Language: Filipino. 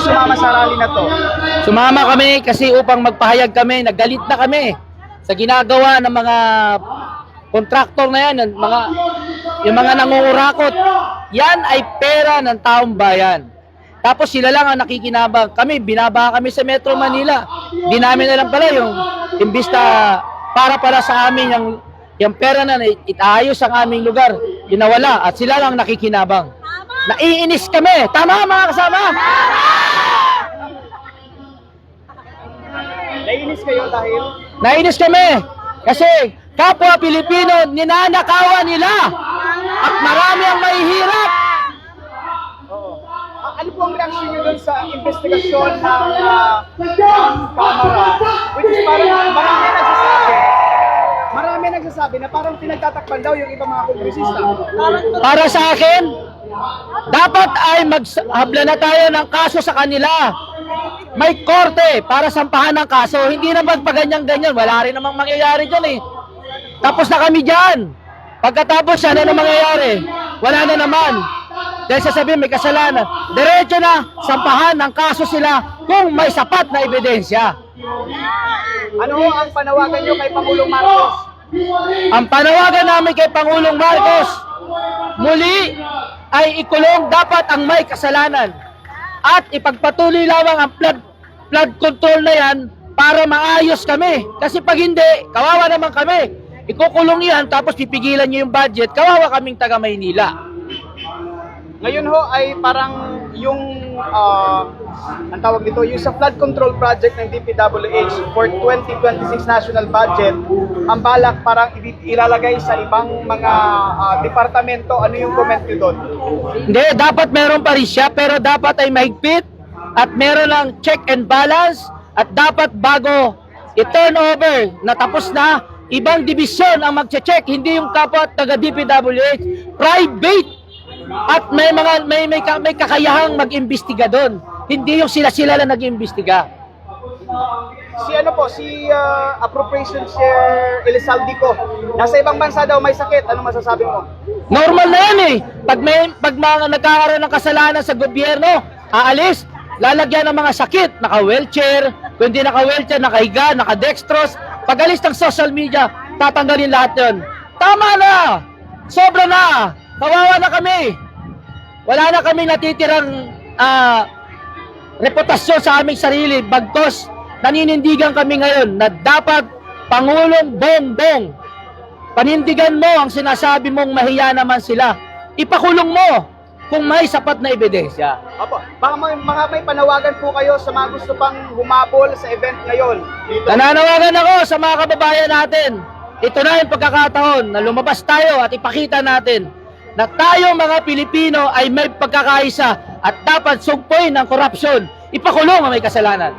sumama sa rally na to? Sumama kami kasi upang magpahayag kami, naggalit na kami sa ginagawa ng mga kontraktor na yan, yung mga, yung mga nangungurakot. Yan ay pera ng taong bayan. Tapos sila lang ang nakikinabang. Kami, binaba kami sa Metro Manila. Di namin alam pala yung imbis na para pala sa amin yung, yung pera na itaayos ang aming lugar. Ginawala at sila lang nakikinabang. Naiinis kami. Tama mga kasama? Naiinis kayo dahil Nainis kami kasi kapwa Pilipino ninanakawan nila at marami ang mahihirap. Oo. Ah, ano po ang reaksyon niyo doon sa investigasyon ng uh, Kamara? Which is parang marami nagsasabi, marami nagsasabi na parang pinagtatakpan daw yung ibang mga kongresista. Para sa akin, dapat ay maghabla na tayo ng kaso sa kanila. May korte para sampahan ng kaso. Hindi na magpaganyan-ganyan. Wala rin namang mangyayari dyan eh. Tapos na kami dyan. Pagkatapos ano mangyayari? Wala na naman. Dahil sasabihin may kasalanan. Diretso na sampahan ng kaso sila kung may sapat na ebidensya. Ano ang panawagan niyo kay Pangulong Marcos? Ang panawagan namin kay Pangulong Marcos, muli ay ikulong dapat ang may kasalanan at ipagpatuloy lamang ang flood, flood control na yan para maayos kami. Kasi pag hindi, kawawa naman kami. Ikukulong yan tapos pipigilan niyo yung budget, kawawa kaming taga Maynila. Ngayon ho ay parang yung ah, ang tawag dito, yung sa flood control project ng DPWH for 2026 national budget, ang balak parang ilalagay sa ibang mga ah, departamento. Ano yung comment niyo doon? Hindi, dapat meron pa rin siya, pero dapat ay mahigpit at meron lang check and balance at dapat bago i-turn over na tapos na, ibang division ang magche-check, hindi yung kapwa taga DPWH, private at may mga may may, may kakayahang mag-imbestiga doon. Hindi yung sila-sila lang nag-imbestiga. Si ano po, si ah, Appropriation Chair Elizalde ko, nasa ibang bansa daw may sakit. Ano masasabi mo? Normal na yan eh. Pag may pag mga nagkakaroon ng kasalanan sa gobyerno, aalis, lalagyan ng mga sakit, naka-wheelchair, kung hindi naka-wheelchair, nakahiga, naka-dextrose. Pag alis ng social media, tatanggalin lahat yon. Tama na! Sobra na! Kawawa na kami! Wala na kami natitirang ah, reputasyon sa aming sarili. Bagtos, naninindigan kami ngayon na dapat Pangulong Bongbong panindigan mo ang sinasabi mong mahiya naman sila. Ipakulong mo kung may sapat na ebidensya. Opo, baka may, mga may panawagan po kayo sa mga gusto pang humabol sa event ngayon. Dito. Nananawagan ako sa mga kababayan natin. Ito na yung pagkakataon na lumabas tayo at ipakita natin na tayo mga Pilipino ay may pagkakaisa at dapat sugpoy ng korupsyon. Ipakulong ang may kasalanan.